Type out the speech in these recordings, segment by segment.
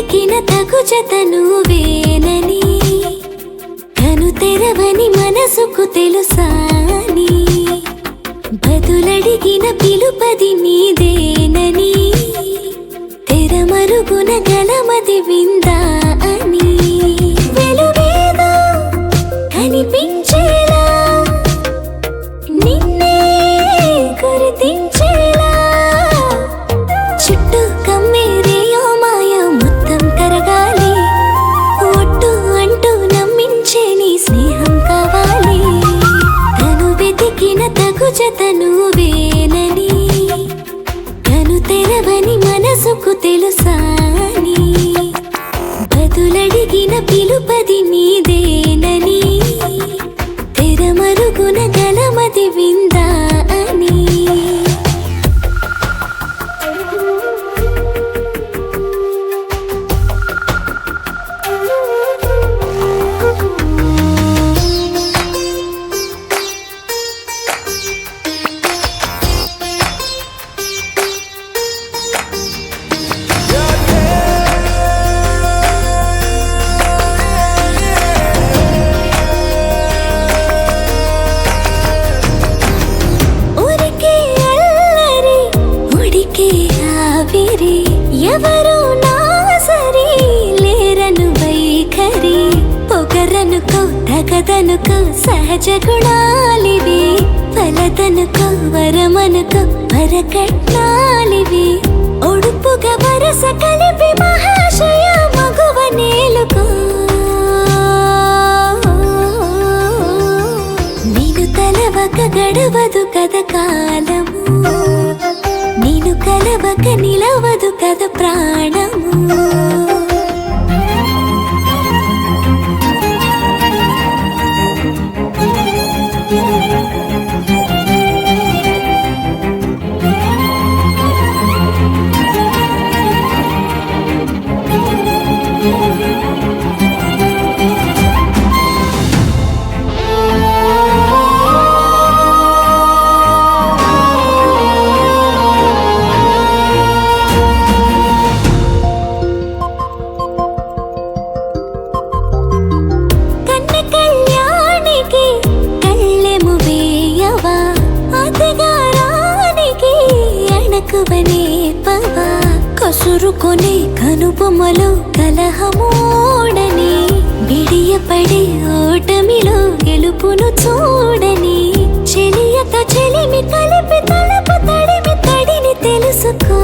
జతను వేనని కను తెరవని మనసుకు తెలుసాని బదులడిగిన పిలుపది నీదేనని తెరమరుగున గలమది విందా అని? వెలుగేదో కనిపించేలా నిన్నే గుర్తించేలా పిలుపది నీదేనని కథనుకు సహజ గుణాలివి ఫలదనుకో వరమనుకో వరకట్నాలివి. ఒడుపుగా వరస కలిపి మహాశయ మగువ నేలుకు. నేను తలవక గడవదు కథ కాలము. కసురుకొనే కనుబొమ్మలో కలహమూడని బిడియపడి ఓటమిలో గెలుపును చూడని చెలియత చెలిమి కలిపి తలపు తడిమి తడిని తెలుసుకో.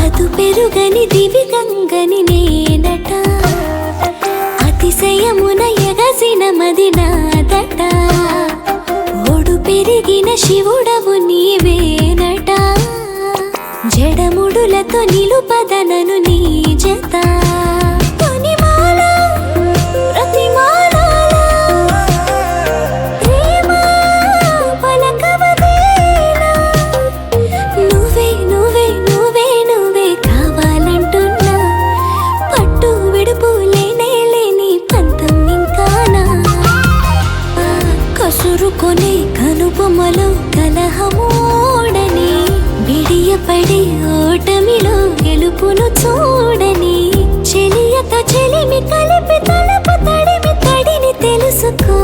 అదు పెరుగని దివి గంగని నేనట అతిశయమున ఎగసిన మదిన లేని నిలుపదనను ఇంకానా ఆ కసురుకొనే కనుబొమ్మలో కలహమోడని బిడియపడే ఓటమిలో గెలుపును చూడని చెలియత చెలిమి కలిపి తలపు తడిమి తడిని తెలుసుకో.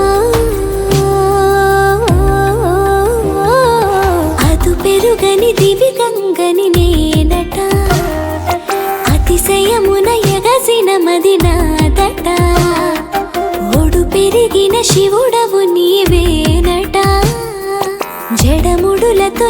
అదు పెరుగని దివి గంగని నేనట. అతిశయమున ఎగసిన మది నాదట. ఓడు పెరిగిన శివుడవు నీవేనట. జడముడులతో